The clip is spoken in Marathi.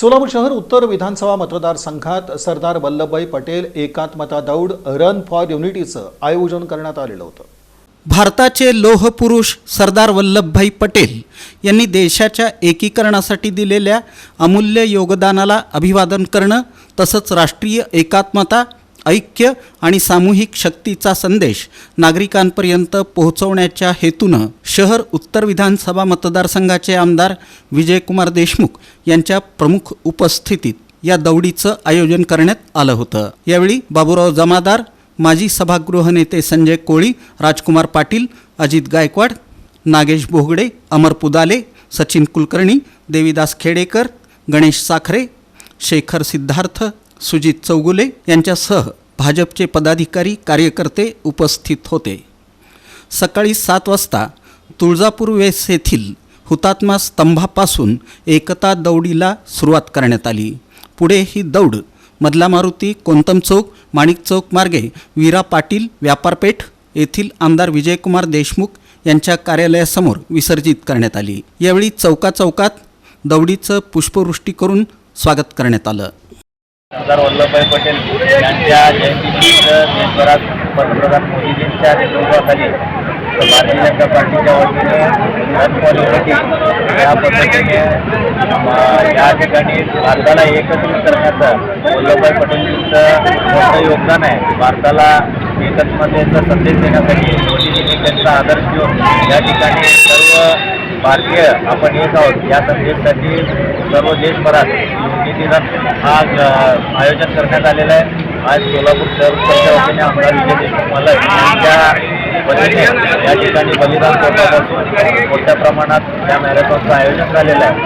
सोलापूर शहर उत्तर विधानसभा मतदारसंघात सरदार वल्लभभाई पटेल एकात्मता दौड रन फॉर युनिटीचं आयोजन करण्यात आलेलं होतं. भारताचे लोहपुरुष सरदार वल्लभभाई पटेल यांनी देशाच्या एकीकरणासाठी दिलेल्या अमूल्य योगदानाला अभिवादन करणं तसंच राष्ट्रीय एकात्मता ऐक्य आणि सामूहिक शक्तीचा संदेश नागरिकांपर्यंत पोहोचवण्याच्या हेतूनं शहर उत्तर विधानसभा मतदारसंघाचे आमदार विजयकुमार देशमुख यांच्या प्रमुख उपस्थितीत या दौडीचं आयोजन करण्यात आलं होतं. यावेळी बाबूराव जमादार माजी सभागृह नेते संजय कोळी राजकुमार पाटील अजित गायकवाड नागेश भोगडे अमर पुदाले सचिन कुलकर्णी देवीदास खेडेकर गणेश साखरे शेखर सिद्धार्थ सुजित चौगुले यांच्यासह भाजपचे पदाधिकारी कार्यकर्ते उपस्थित होते. सकाळी सात वाजता तुळजापूर वेस येथील हुतात्मा स्तंभापासून एकता दौडीला सुरुवात करण्यात आली. पुढे ही दौड मधला मारुती कोंतम चौक माणिक चौक मार्गे वीरा पाटील व्यापारपेठ येथील आमदार विजयकुमार देशमुख यांच्या कार्यालयासमोर विसर्जित करण्यात आली. यावेळी चौका चौकात दौडीचं पुष्पवृष्टी करून स्वागत करण्यात आलं. सरदार वल्लभभाई पटेल यांच्या जयंतीनिमित्त देशभरात पंतप्रधान मोदीजींच्या नेतृत्वाखाली भारतीय जनता पार्टीच्या वतीने रन फॉर युनिटी या पद्धतीने या ठिकाणी भारताला एकत्रित करण्याचं वल्लभभाई पटेलजींचं मोठं योगदान आहे. भारताला एकत्मतेचा संदेश देण्यासाठी मोदीजींनी त्यांचा आदर्श घेऊन या ठिकाणी सर्व भारतीय आपण एक आहोत या संदेशासाठी सर्व देशभरात युनिटी रन हा आयोजन करण्यात आलेलं आहे. आज सोलापूर शहर उत्तरच्या वतीने आमदार विजय देशमुख यांच्या वतीने या ठिकाणी बलिदान चौकापासून मोठ्या प्रमाणात या मॅरेथॉनचं आयोजन झालेलं आहे.